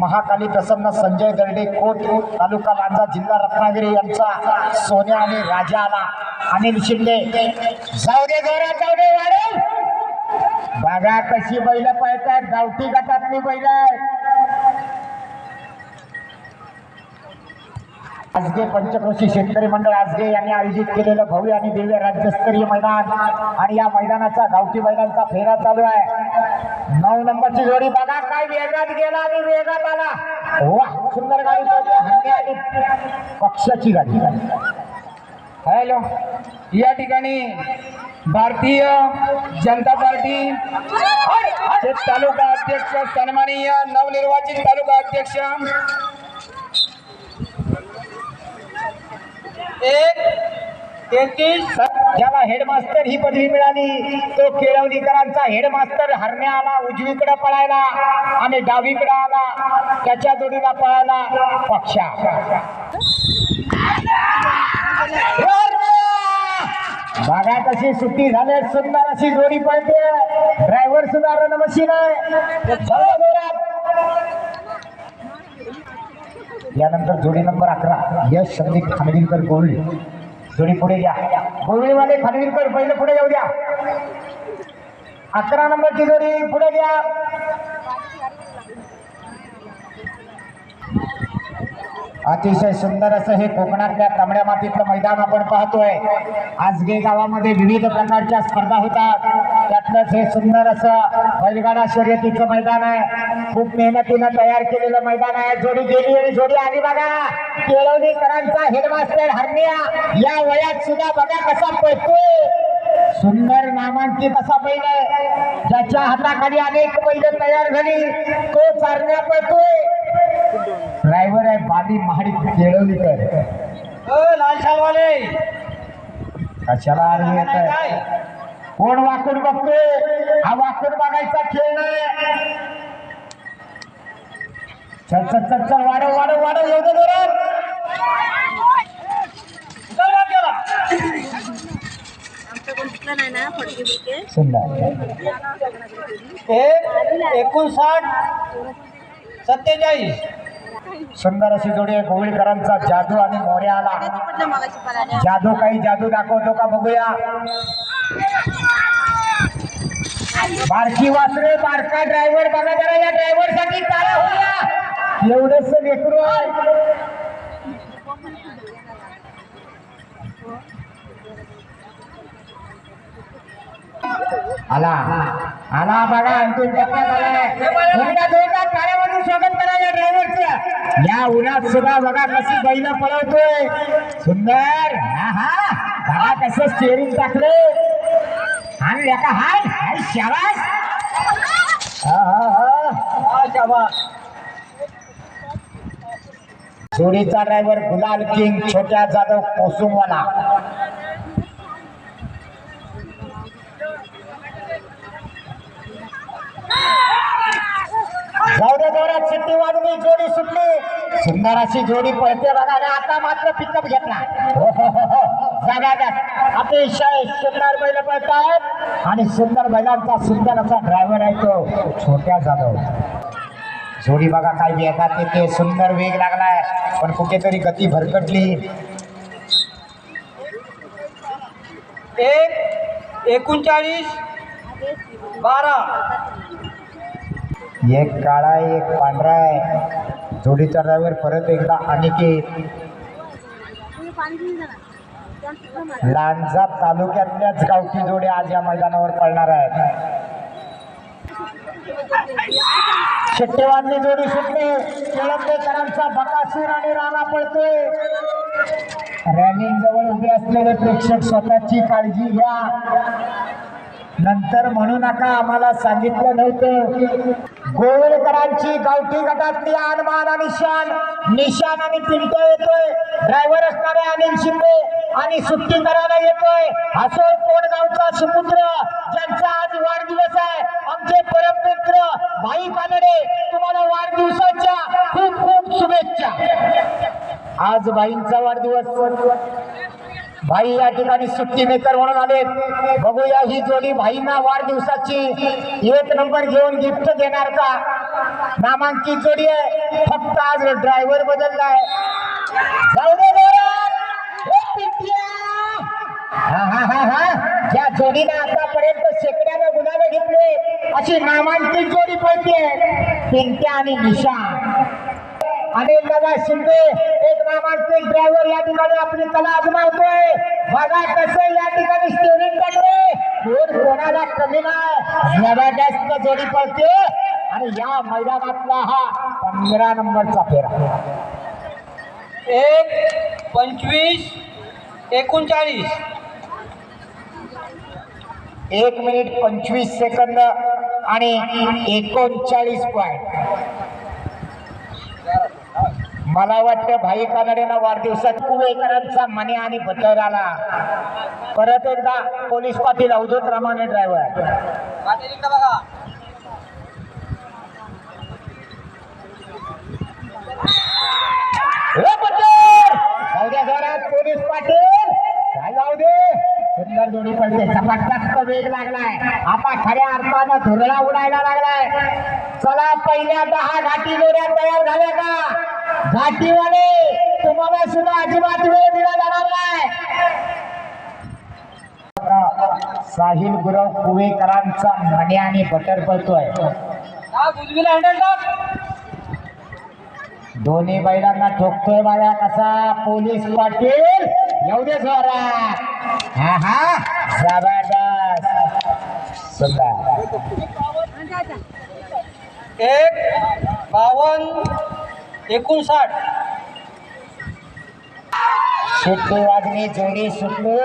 महाकाली प्रसन्न संजय दर्डे कोट तालुका लांजा जिल्हा रत्नागिरी यांचा सोन्या आणि राजा आला अनिल शिंदे. जाऊ दे जोरात जाऊ दे वाढव बघा कशी बैल पाहतात गावठी गटातली बैल आजगे पंचक्रोशी शेतकरी मंडळ आजगे यांनी आयोजित केलेलं भव्य आणि दिव्य राज्यस्तरीय मैदान. आणि या मैदानाचा गावठी बैलांचा फेरा चालू आहे. नऊ नंबरची जोडी बघा काय वेगात गेला आणि वेगात आला. वा सुंदर गाडी हंडी पक्षाची गाडी. हॅलो. या ठिकाणी भारतीय जनता पार्टी तालुका अध्यक्ष सन्माननीय नवनिर्वाचित तालुका अध्यक्ष एक तेहतीस ज्याला हेडमास्टर ही पदवी मिळाली तो केळवणीकरांचा हेडमास्टर हरण्या आला उजवीकडे पळायला आणि डावीकडे आला त्याच्या जोडीला पळायला पक्षा. बघा कशी सुट्टी झाली सुंदर अशी जोडी पळते. ड्रायव्हर सुद्धा रणमशीन आहे चला जोरात. यानंतर जोडी नंबर अकरा यश संदीप खानविलकर गोळी जोडी पुढे घ्या गोळीवाले खानविलकर पहिले पुढे जाऊ द्या. अकरा नंबरची जोडी पुढे घ्या. अतिशय सुंदर असं हे कोकणातल्या तांबड्या मातीतलं मैदान आपण पाहतोय. आजगे गावामध्ये विविध प्रकारच्या स्पर्धा होतात. त्यातलंच हे सुंदर असं बैलगाडा शर्यतीचं मैदान आहे. खूप मेहनतीनं तयार केलेलं मैदान आहे. जोडी गेली आणि जोडी आली बघा. केळवणीकरांचा हेडमास्टर हरण्या. या वयात सुद्धा बघा कसा पळतोय. सुंदर नामांकित असा बैल आहे. ज्याच्या हाताखाली अनेक बैल तयार झाली. तो चारण्या पळतोय. ड्रायव्हर आहे बाली महाडी केळवलीकर शालवाले कशाला आरवी येत आहे कोण वाकून बघतोय? हा वाकून बघायचा खेळ नाही. चल चल चल चल वाढव वाढव वाढव येऊ दे जोरात. सुंदर. एकोणसाठ. सत्तेचाळीस. सुंदर अशी जोडी आहे गोविलकरांचा जादू आणि मोर्या आला. जादू काही जादू दाखवतो का बघूया. बारकी वासरे बारका ड्रायव्हर बघा जरा या ड्रायव्हरसाठी टाळ्या एवढंच लेकरू आहे. आला. आला बघा अंतिम स्वागत करा या ड्रायव्हरचं या उन्हात सुद्धा बघा कशी बैल पळवतोय. सुंदर. हा हा बघा कसं स्टेअरिंग टाकले आणि एका हाय हाय हा, हा, हा. शाबास. जोडीचा ड्रायव्हर गुलाल किंग छोट्या जाधव कोसुमवाला. जाऊ दे चिट्टी सुट्टी जोडी सुटली. सुंदर अशी जोडी पळते बघा. आणि आता मात्र पिकअप घेतला. हो, हो, हो, हो. जबरदस्त. अतिशय सुंदर बैल पळतात आणि सुंदर बैलांचा सुंदर असा ड्रायव्हर आहे तो. छोट्या जाधव. जोडी बघा काय वेगात ते सुंदर वेग लागलाय. पण कुठेतरी गती भरकटली. एक एकोणचाळीस बारा. एक काळा आहे, एक पांढरा आहे. जोडी ड्रायव्हर परत एकदा अनिकेत. लांजा तालुक्यातल्याच गावठी जोडी आज या मैदानावर पडणार आहेत. शेट्टेवादली जोडी सुटली. केळंबेकरांचा बकासूर आणि राणा पळतोय. रॅलिंग जवळ उभे असलेले प्रेक्षक स्वतःची काळजी घ्या. नंतर म्हणू नका आम्हाला सांगितलं नव्हतं. गोवळकरांची गावठी गटातली आनमान आणि शान निशान आणि पिंटो येतोय. ड्रायव्हर असणारे अनिल शिंदे आणि सुट्टी करायला येतोय. असो कोण गावचा सुपुत्र ज्यांचा आज वाढदिवस आहे आमचे परममित्र भाई कानडे तुम्हाला वाढदिवसाच्या खूप खूप शुभेच्छा. आज भाईंचा वाढदिवस. भाई या ठिकाणी सुट्टी मेकर म्हणून आले बघूया ही जोडी भाईंना वाढदिवसाची. एक नंबर घेऊन गिफ्ट देणार का? नामांकित जोडी आहे. फक्त आज ड्रायव्हर बदललाय. जाऊ दे हा हा हा हा. या जोडीनं आतापर्यंत शेकड्यानं गुन्हा घेतले. अशी नामांकित जोडी पळते पिंट्या आणि निशा. अनिल दादा शिंदे एक नामांकित ड्रायव्हर या ठिकाणी आपली कला आजमावतोय. बघा कसं या ठिकाणी स्टेरिंग टाकले कोण कोणाला कमी नाही जबरदस्त जोडी पळते. आणि या मैदानातला हा पंधरा नंबरचा फेरा. एक पंचवीस एकोणचाळीस. एक मिनिट पंचवीस सेकंद आणि एकोणचाळीस पॉइंट मला वाटतं भाई कानडेनं वाढदिवसात कुवेकरांचा मने आणि बटर आला. परत एकदा पोलीस पाटील अवधूत रामाने ड्रायव्हर पोलीस पाटील. काय जाऊ दे. सुंदर जोडी पडते. जबरदस्त वेग लागलाय. आता खऱ्या अर्थानं धुरळा उडायला लागलाय. चला पहिल्या दहा घाटी जोड्या तयार झाल्या का? घाटीवाले तुम्हाला सुद्धा अजिबात वेळ दिला जाणार नाही. साहिल गुरव कुवेकरांचा मने आणि बटर पळतोय. दोन्ही बैलांना ठोकतोय बाया कसा? पोलीस पाटील येऊ दे जोरात. हा हा जबरदस्त. सुंदर एक बावन एकोणसाठ. सुट्टी वाजली जोडी सुटली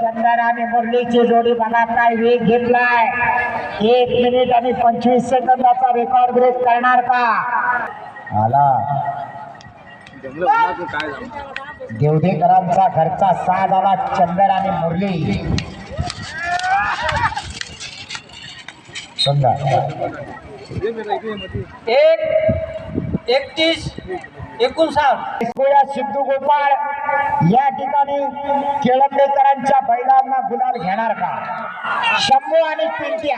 चंदन आणि मुरलीची जोडी बघा काय वेग घेतलाय. एक मिनिट आणि पंचवीस सेकंदाचा रेकॉर्ड ब्रेक करणार का? आला. देवधेकरांचा घरचा साथ आला चंदन आणि मुरली. सुंदर एक एकतीस एकोणसाठ. सिद्धू गोपाळ या ठिकाणी केळंबेकरांच्या बैलांना गुलाल घेणार का? शंभू आणि पिंट्या.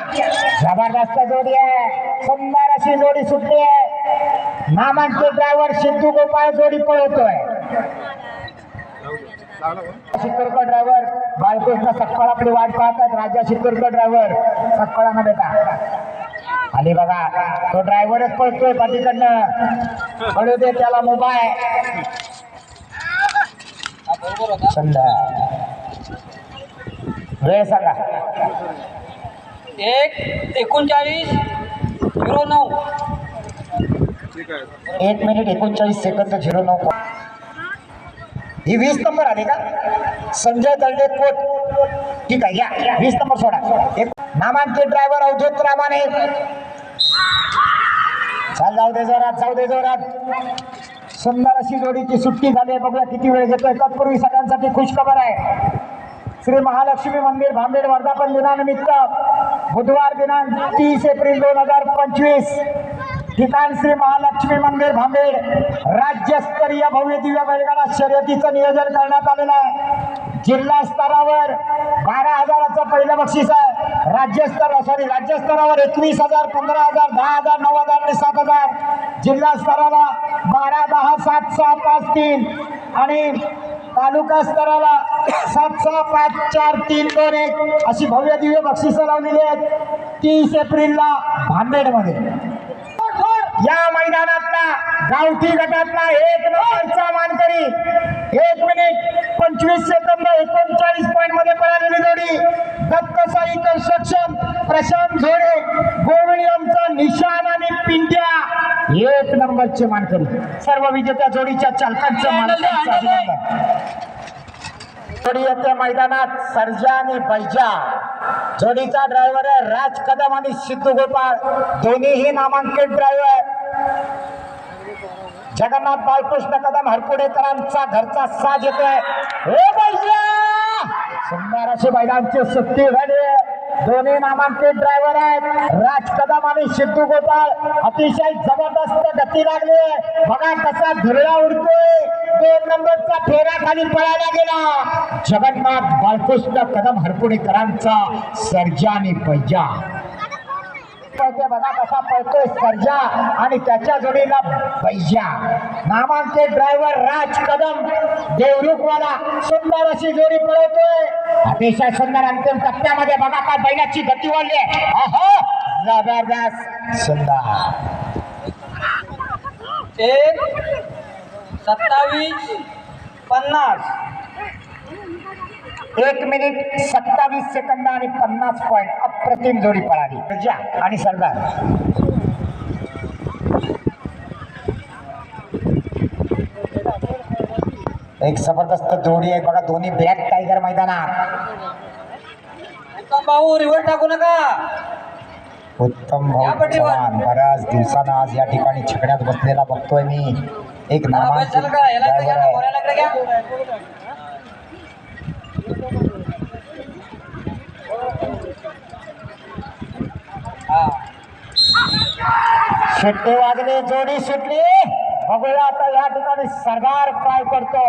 जबरदस्त जोडी आहे. सुंदर अशी जोडी सुटली आहे. नामांकित ड्रायव्हर सिद्धू गोपाळ जोडी पळवतोय शिकरकर ड्रायव्हर बाळकृष्ण सकाळ आपली वाट पाहतात. राजा शिकरकर ड्रायव्हर सकाळामध्ये का आली बघा तो ड्रायव्हरच पळतोय पाठीकडनं पळू दे त्याला मोबाईल. वेळ सांगा. एक एकोणचाळीस झिरो नऊ. एक मिनिट एकोणचाळीस सेकंद झिरो नऊ. ही वीस नंबर आले का? संजय दळडे कोट ठीक आहे या. वीस नंबर सोडा. एक नामांकित ड्रायव्हर अवधूत रामाने. चाल जाऊ दे जोरात जाऊ दे जोरात. सुंदर अशी जोडीची सुट्टी झाली आहे. बघूया किती वेळ घेतोय. तत्पूर्वी सगळ्यांसाठी खुश खबर आहे. श्री महालक्ष्मी मंदिर भांबेड वर्धापन दिनानिमित्त बुधवार दिनांक तीस एप्रिल दोन हजार पंचवीस. ठिकाण श्री महालक्ष्मी मंदिर भांबेड राज्यस्तरीय भव्य दिव्य बैलगाडा शर्यतीचं नियोजन करण्यात आलेलं आहे. जिल्हा स्तरावर बारा हजाराचं पहिलं बक्षीस आहे. राज्यस्तर सॉरी राज्यस्तरावर एकवीस हजार पंधरा हजार दहा हजार नऊ हजार आणि सात हजार. जिल्हा स्तराला बारा दहा सात सहा पाच तीन. आणि तालुका स्तराला सात सहा पाच चार तीन दोन एक अशी भव्य दिव्य बक्षिसं लावलेली आहेत. तीस एप्रिलला भांबेडमध्ये या मैदानातला गावठी गटातला एक नंबरचा मानकरी. एक मिनिट पंचवीस सेकंद एकोणचाळीस पॉईंटमध्ये पळालेली जोडी. दत्तसाई कन्स्ट्रक्शन प्रशांत झोडे गोविंदचा निशान आणि पिंट्या. एक नंबरचे मानकरी. सर्व विजेत्या जोडीच्या चालकांचं जोडी येते मैदानात सर्जा आणि बैजा. जोडीचा ड्रायव्हर आहे राज कदम आणि सिद्धू गोपाळ. दोन्हीही नामांकित ड्रायव्हर जगन्नाथ बाळकृष्ण कदम हरपुडेकरांचा घरचा साज येतोय. सुंदर असे बैलांची सुट्टी झाली दोन्ही नामांकित ड्रायव्हर आहेत. राज कदम आणि सिद्धू गोपाळ अतिशय जबरदस्त गती लागली आहे. बघा कसा धुरळा उडतोय. दोन नंबरचा फेरा खाली पळायला गेला. जगन्नाथ बालकृष्ण कदम हरपुडेकरांचा सर्जा आणि पैजा पळते बघा कसा पळतोय सर्जा आणि त्याच्या जोडीला बैजा. नामांचे ड्रायव्हर राज कदम देवरुखवाला सुंदर अशी जोडी पळवतोय. अतिशय सुंदर अंतिम टप्प्यामध्ये बघा काय बैलाची गती वाढली आहे. जबरदस्त सुंदर. एक सत्तावीस पन्नास. एक मिनिट सत्तावीस सेकंद आणि पन्नास पॉईंट अप्रतिम जोडी पळाली. सर्जा आणि सरदार. एक जबरदस्त जोडी आहे बघा दोन्ही ब्लॅक टायगर मैदानात. उत्तम भाऊ रिव्हर टाकू नका. उत्तम भाऊ. चव्हाण बऱ्याच दिवसानं आज या ठिकाणी छकड्यात बसलेला बघतोय मी. एक नामांकित ना, आहे घोड्याला इकडे घ्या हा शिट्टे वाजले जोडी सुटली बघूया आता या ठिकाणी सरदार काय करतो.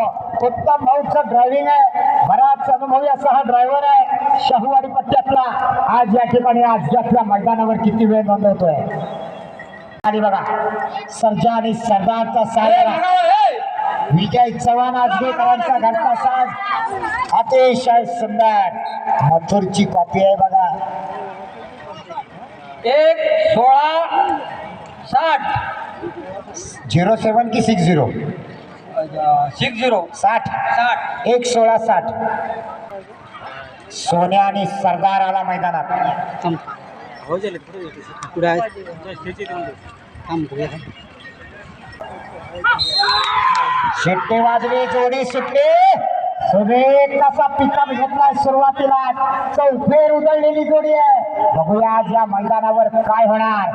उत्तम भाऊचं ड्रायव्हिंग आहे. बराच अनुभवी असा हा ड्रायव्हर आहे. शाहूवाडी पट्ट्यातला. आज या ठिकाणी आजच्यातल्या मैदानावर किती वेळ नोंदवतोय. आणि बघा सर्जा आणि सरदारचा ए. विजय चव्हाण आजगेकरांचा घरचा साज. अतिशय सुंदर. मथुरची कॉपी आहे बघा. एक सोळा साठ. झिरो सेवन की सिक्स झिरो? Six zero. साठ. साठ. एक सोळा साठ. सोन्या आणि सरदार आला मैदानात शेट्टे वाजले जोडी सुटली. कसा पिकअप घेतलाय सुरुवातीला. चौफेर उधळलेली जोडी आहे. बघूया आज या मैदानावर काय होणार.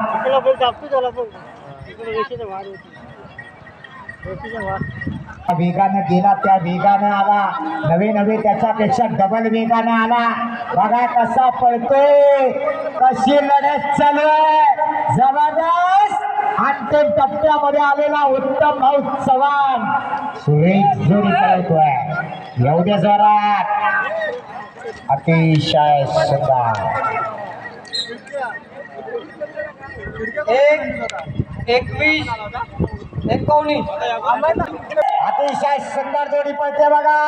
वेगानं गेला त्या वेगानं आला. नवे नवे त्याच्यापेक्षा डबल वेगानं आला. बघा कसा पळतोय. कशी लढत चालू आहे जबरदस्त. अंतिम टप्प्यामध्ये आलेला उत्तम भाऊ चव्हाण. सुरेख जोडी पळतोय. एवढ्या जोरात अतिशय सुंदर. एक एकवीस एकोणीस. अतिशय सुंदर जोडी पळते बघा.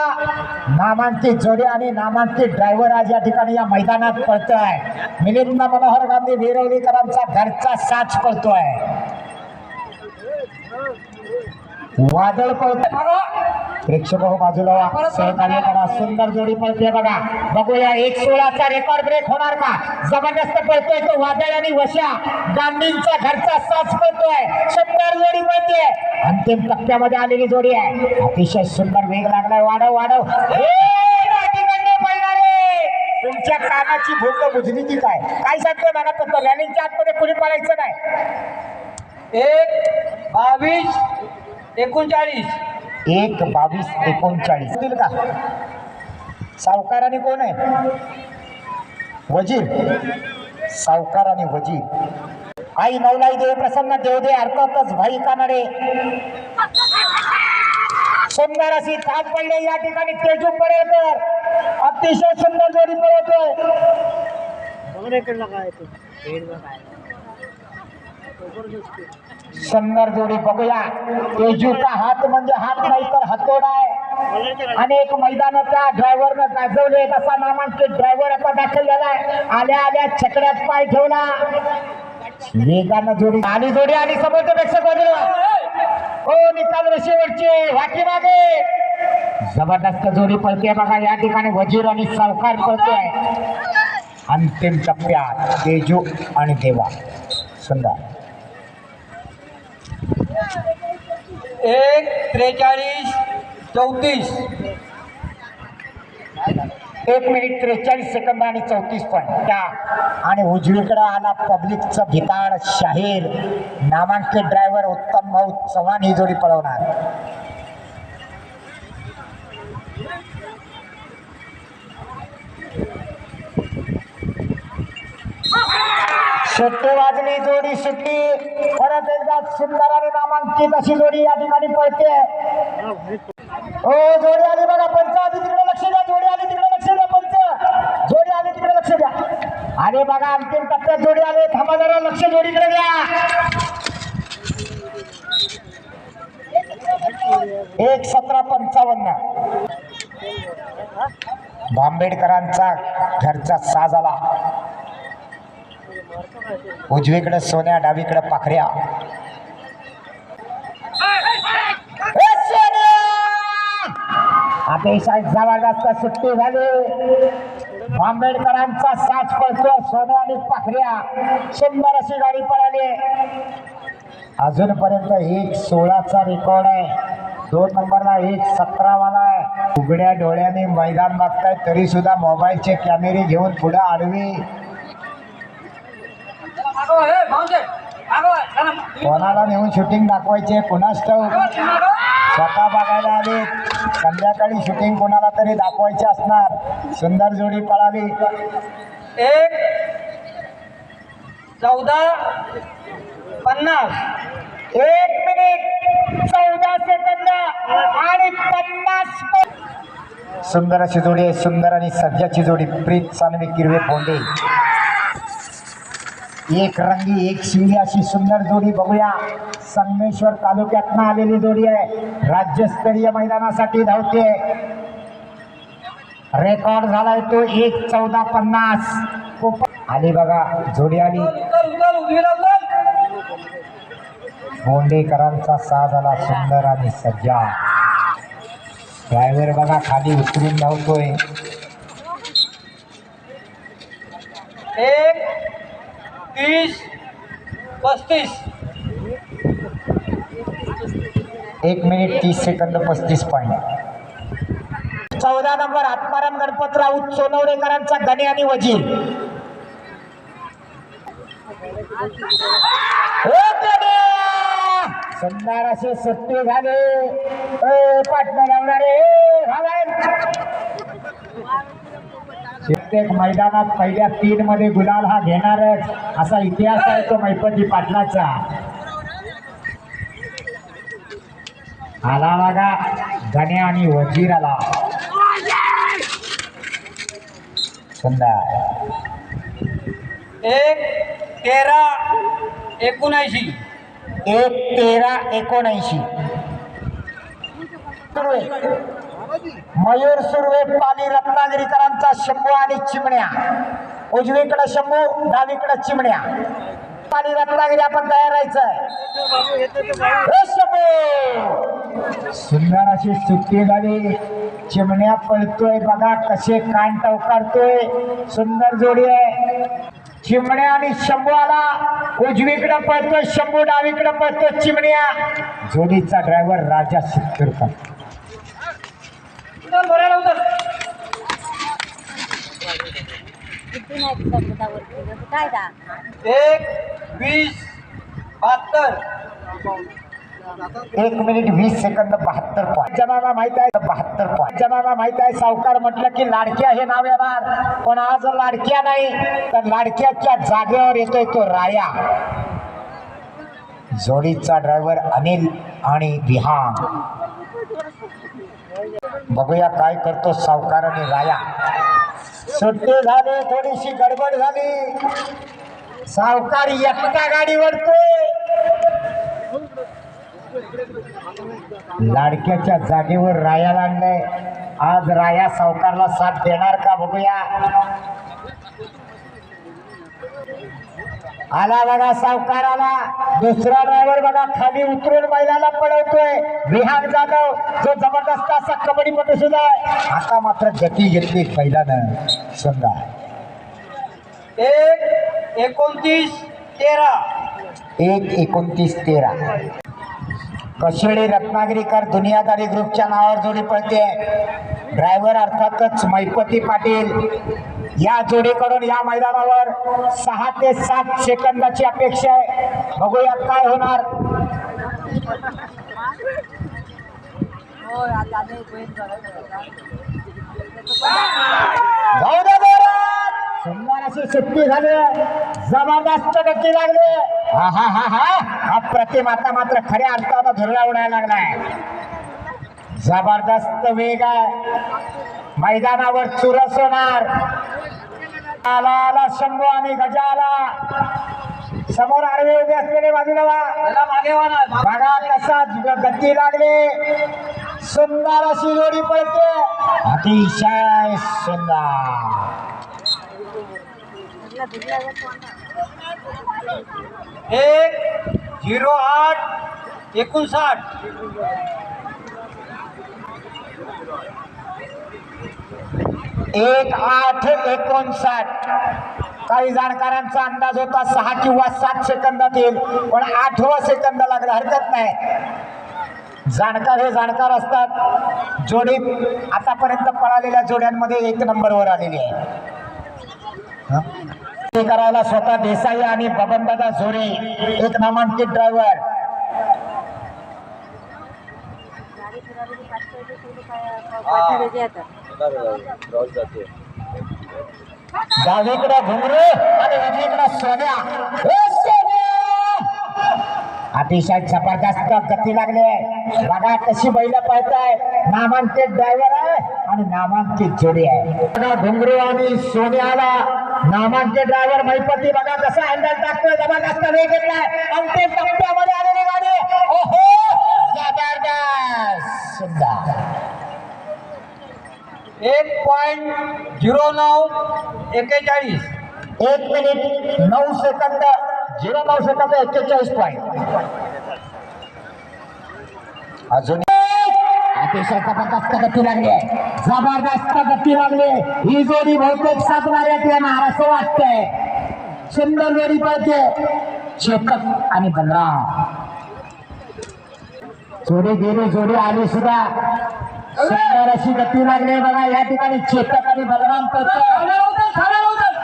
नामांकित जोडी आणि नामांकित ड्रायव्हर आज या ठिकाणी या मैदानात पळतोय. मिलिंद मनोहर गांधी विरवलीकरांचा घरचा साच पळतोय. वादळ पळतोय. प्रेक्षक हो बाजूला वा. सहकार्य करा. सुंदर जोडी पळते बघा. बघूया एक सोळाचा रेकॉर्ड ब्रेक होणार का? जबरदस्त पळतोय तो वादळ आणि वशा. गांधींचा घरचा साच पळतोय. सुंदर जोडी पळते अंतिम टप्प्यामध्ये आलेली जोडी आहे. अतिशय सुंदर वेग लागलाय. वाढव वाढव. हे. तुमच्या कानाची भूक बुजली की काय? काय सांगतोय मला तर रॅलिंगच्या आतमध्ये कुणी पळायचं नाही? एक बावीस एकोणचाळीस. एक बावीस एकोणचाळीस. का? सावकार आणि कोण आहे? वजीर. सावकार आणि वजीर. आई नवलाई देव प्रसन्न देवदे अर्थातच भाई कानडे. सुंदर अशी थाप पडले या ठिकाणी तेजू पडेकर अतिशय सुंदर जोडी पळवतोय सुंदर जोडी बघूया. तेजूचा हात म्हणजे हात नाही तर हातोडा आहे. अनेक मैदान त्या ड्रायव्हरनं गाजवले. असा नामांकित ड्रायव्हर आता दाखल झालाय आल्या आल्या छकड्यात पाय ठेवला. वेगानं जोडी आणि जोडी आणि समोरच्या पेक्षा बाजूला हो निकाल रेषेवरची वाकी मागे. जबरदस्त जोडी पळते बघा. या ठिकाणी वजीर आणि सावकार पळतोय. अंतिम टप्प्यात तेजू आणि देवा. सुंदर. एक त्रेचाळीस चौतीस. एक मिनिट त्रेचाळीस सेकंद आणि चौतीस पॉईंट त्या आणि उजवीकडे आला पब्लिकचं भिताड शाहीर. नामांकित ड्रायव्हर उत्तम भाऊ चव्हाण ही जोडी पळवणार. सुट्टी वाजली जोडी सुटली परत एकदा सुंदराने नामांकित अशी जोडी या ठिकाणी पळते. हो जोडी आली बघा पंच आधी तिकडे लक्ष द्या जोडी आली तिकडे लक्ष द्या पंच. जोडी आली तिकडे लक्ष द्या. आणि बघा अंतिम टप्प्यात जोडी आले. थांबा जरा लक्ष जोडीकडे द्या. एक सतरा पंचावन्न. आंबेडकरांचा घरचा साज आला. उजवीकडे सोन्या डावीकडे पाखऱ्या. अतिशय जबरदस्त सुट्टी झाली. आंबेडकरांचा साच पळतो सोन्या आणि पाखऱ्या. सुंदर अशी गाडी पळाली. अजूनपर्यंत एक सोळाचा रेकॉर्ड आहे. दोन नंबरला एक सतरावाला आहे. उघड्या डोळ्याने मैदान बघताय तरी सुद्धा मोबाईलचे कॅमेरे घेऊन पुढे आडवी मागो हे भाऊंचे मागो चला कोणाला नेऊन शूटिंग दाखवायचे? कुणास ठाऊक? स्वतः बघायला आले. संध्याकाळी शूटिंग कोणाला तरी दाखवायचे असणार. सुंदर जोडी पळाली. एक चौदा पन्नास. एक मिनिट चौदा सेकंद आणि पन्नास सुंदर अशी जोडी आहे. सुंदर आणि सध्याची जोडी. प्रीत सानवी किरवे फोंडे एक रंगी एक शिवली अशी सुंदर जोडी बघूया. संगमेश्वर तालुक्यातनं आलेली जोडी आहे. राज्यस्तरीय मैदानासाठी धावते. रेकॉर्ड झालाय तो एक चौदा पन्नास. खूप- आली बघा जोडी आली. बोंडेकरांचा सा झाला सुंदर आणि सज्जा. ड्रायव्हर बघा खाली उतरून धावतोय. एक तीस पस्तीस एक मिनिट तीस सेकंद पस्तीस पॉईंट चौदा नंबर आत्माराम गणपतराव सोनवडेकरांचा गणे आणि वजीर! सुंदर असे सुट्टी झाले पाटणा लावणारे. प्रत्येक मैदानात पहिल्या तीन मध्ये गुलाल हा घेणारच. असा इतिहास आहे तो मैपती पाटलाचा. आला बघा गण्या आणि वजीर आला. सुंदर एक तेरा एकोणऐंशी. एक तेरा एकोणऐंशी. मयूर सुर्वे पाली रत्नागिरीकरांचा शंभू आणि चिमण्या. उजवीकडे शंभू डावीकडे चिमण्या. पाली रत्नागिरी आपण तयार राहायचंय. शंभू! सुंदर अशी सुट्टी झाली. चिमण्या पळतोय बघा कसे कान टवकारतोय सुंदर जोडी आहे. चिमण्या आणि शंभू आला. उजवीकडे पळतोय शंभू डावीकडे पळतोय चिमण्या. जोडीचा ड्रायव्हर राजा सिद्धूरकर उचल भरायला उचल किती नाही तुझा बुटावरती जसं काय का एक वीस बहात्तर. एक मिनिट वीस सेकंद बहात्तर पॉईंट जणांना माहीत आहे? बहात्तर पॉईंट जणांना माहीत आहे? सावकार म्हटलं की लाडक्या हे नाव येणार. पण आज लाडक्या नाही तर लाडक्याच्या जागेवर येतोय तो राया. जोडीचा ड्रायव्हर अनिल आणि विहान बघूया काय करतो सावकार आणि राया. सुट्टी झाली थोडीशी गडबड झाली. सावकार एकटा गाडीवरतो लाडक्याच्या जागेवर रायाला आणलंय. आज राया सावकारला साथ देणार का बघूया. आला बघा सावकार आला दुसरा ड्रायव्हर बघा खाली उतरून बैलाला पळवतोय. विहान जाधव जो जबरदस्त असा कबड्डीपटू सुद्धा आहे. आता मात्र गती घेतली बैलानं. सुंदर एक एकोणतीस तेरा. एक एकोणतीस तेरा. कशेळी रत्नागिरीकर दुनियादारी ग्रुपच्या नावावर जोडी पळते. ड्रायव्हर अर्थातच मैपती पाटील. या जोडीकडून या मैदानावर सहा ते सात सेकंदाची अपेक्षा आहे. बघूया काय होणार. हो. सुंदर अशी सुट्टी झाली. जबरदस्त गती लागली. हा हा हा हा. हा प्रतिम आता मात्र खऱ्या अर्थानं धुरळा उडायला लागलाय. जबरदस्त वेग आहे. मैदानावर चुरस होणार. आला आला शंभू आणि गजाला समोर आडवे उभे असलेले बाजूला बघा कसा गती लागली. सुंदर अशी जोडी पळते. अतिशय सुंदर. एक झिरो आठ एकोणसाठ. एक आठ एकोणसाठ. काही जाणकारांचा अंदाज होता सहा किंवा सात सेकंदात येईल पण आठवा सेकंद लागला हरकत नाही. जाणकार हे जाणकार असतात. जोडी आतापर्यंत पळालेल्या जोड्यांमध्ये एक नंबरवर आलेली आहे. ते करायला स्वतः देसाई आणि बबनदादा झोरे एक नामांकित ड्रायव्हर डावीकडे घुमरे आणि उजवीकडे सोन्या. अतिशय जबरदस्त गती लागली. आहे बघा कशी बैल पळताय. नामांकित ड्रायव्हर आहे आणि नामांकित जोडी आहे. बघा घुंगरू आणि सोन्याला नामांकित ड्रायव्हर महिपती बघा कसा हँडल टाकतोय. जबरदस्त वेग घेतलाय. अंतिम टप्प्यामध्ये आले जबरदस्त सुंदर एक पॉईंट झिरो नऊ एक्केचाळीस एक मिनिट नऊ सेकंद झिरो नऊ सेकंद एक्केचाळीस पॉईंट अजून अतिशय जबरदस्त गती लागली. आहे जबरदस्त गती लागली. ही जोडी बहुतेक सातबाऱ्यात येणार असं वाटतंय. सुंदर जोडी पळते. चेतक आणि बलराम. जोडी गेली जोडी आली सुद्धा. सुंदर अशी गती लागली बघा या ठिकाणी चेतक आणि बलराम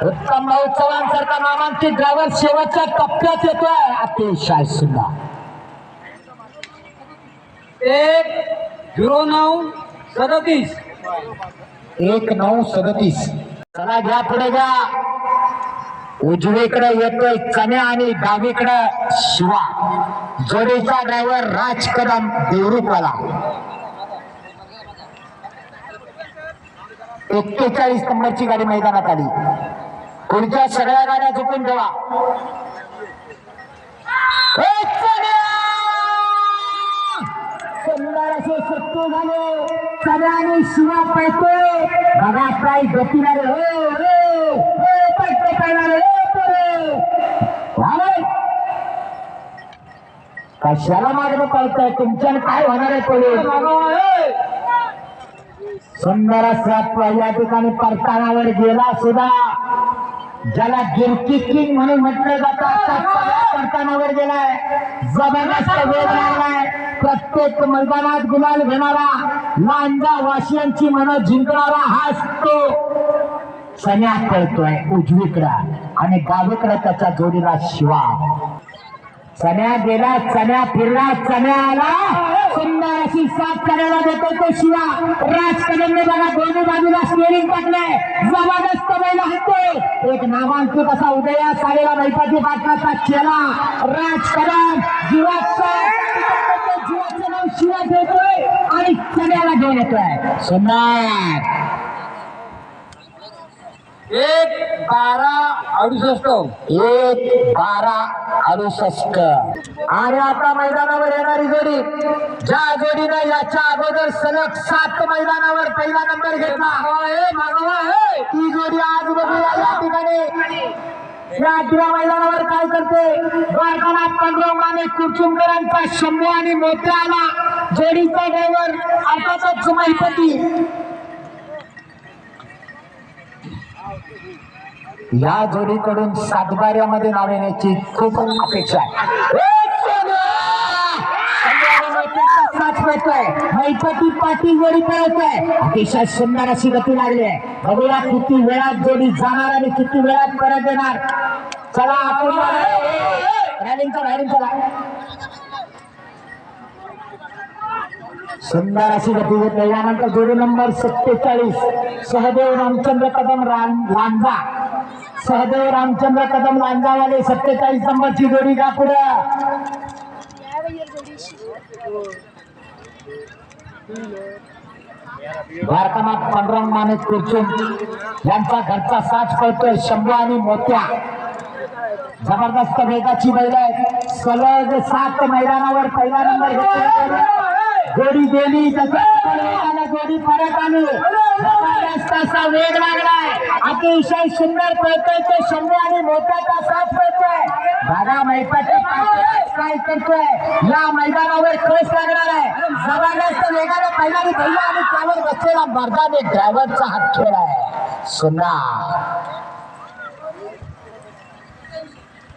उत्तम भाऊ चव्हाण सारखा नामांकित ड्रायव्हर शेवटच्या टप्प्यात येतोय. अतिशय सुंदर. एक झिरो नऊ सदतीस. एक नऊ सदतीस. चला घ्या पुढे घ्या. उजवीकडे येतोय चण्या आणि डावीकडे शिवा. जोडीचा ड्रायव्हर राज कदम देवरूपाला एक्केचाळीस नंबरची गाडी मैदानात आली. पुढच्या सगळ्या गाड्या झुकून ठेवा. ए, चण्या! सुंदर शिवा पैसे बघा काही गती लागले हो हो हो पळते पळणारे कशाला मागणं पळतंय तुमच्या काय होणार आहे पोलीस? सुंदर असा या ठिकाणी परतानावर गेला सुद्धा. ज्याला गिरकी किंग म्हणून म्हटलं जातात परतानावर गेलाय. जबरदस्त वेग लागलाय. प्रत्येक मैदानात गुलाल घेणारा लांजा वाशियांची मनं जिंकणारा हाच तो सन्या पळतोय उजवीकडं. आणि डावीकडं त्याच्या जोडीला शिवा. चण्या गेला चण्या फिरला चण्या आला. सुंदर अशी साथ करायला देतो तो शिवा. राज बघा दोन्ही बाजूला स्टेरिंग टाकलंय जबरदस्त बैल हटतोय एक नामांकित असा उदया आलेला मैपाती पाटलाचा चेला. राज जीवाचा. जीवाचं नाव शिवा ठेवतोय आणि चण्याला घेऊन येतोय. सुंदर. एक बारा अडुसष्ट. एक बारा अडुसष्ट. आणि आता मैदानावर येणारी जोडी. ज्या जोडीने याच्या अगोदर सलग सात मैदानावर पहिला नंबर घेतला. ती जोडी आज बघूया या ठिकाणी. या मैदानावर काय करते? द्वारकानाथ पंधरा माने कुरचुंकरांचा शंभू आणि मोत्याला जोडीचा ड्रायव्हर अर्थातच महिपती या जोडीकडून सातबाऱ्यामध्ये नाव येण्याची खूप अपेक्षा आहे. मिळतोय मैपती पाटील जोडी अतिशय सुंदर अशी गती लागली आहे. बघूया किती वेळात जोडी जाणार आणि किती वेळात परत येणार. चला आपण रॅलिंग चला रॅलिंग चला सुंदर अशी गती घेतली यानंतर जोडी नंबर सत्तेचाळीस. सहदेव रामचंद्र कदम राम लांजा. सहदेव रामचंद्र कदम लांजावाले सत्तेचाळीस नंबरची जोडी का पुढे. भारताना बाई माने कुरचून यांचा घरचा साच पळतोय शंभू आणि मोत्या. जबरदस्त वेगाची महिला आहेत. सलग सात मैदानावर पहिला नंबर घेतला गोडी गेली त्याच्या गोडी परत आली जबरदस्त असा वेग लागलाय. अतिशय सुंदर पळतोय तो शंभू आणि मोत्याचा साथ पळतोय दादा मैपाटी काय करतोय? या मैदानावर क्रश लागणार आहे? जबरदस्त वेगाने पहिला भैया आणि त्यावर बसलेला मर्दाने ड्रायव्हरचा हात खेळ आहे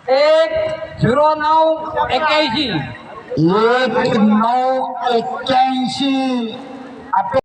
एक झिरो नऊ एक्याऐंशी. एक नऊ एक्क्याऐंशी आपले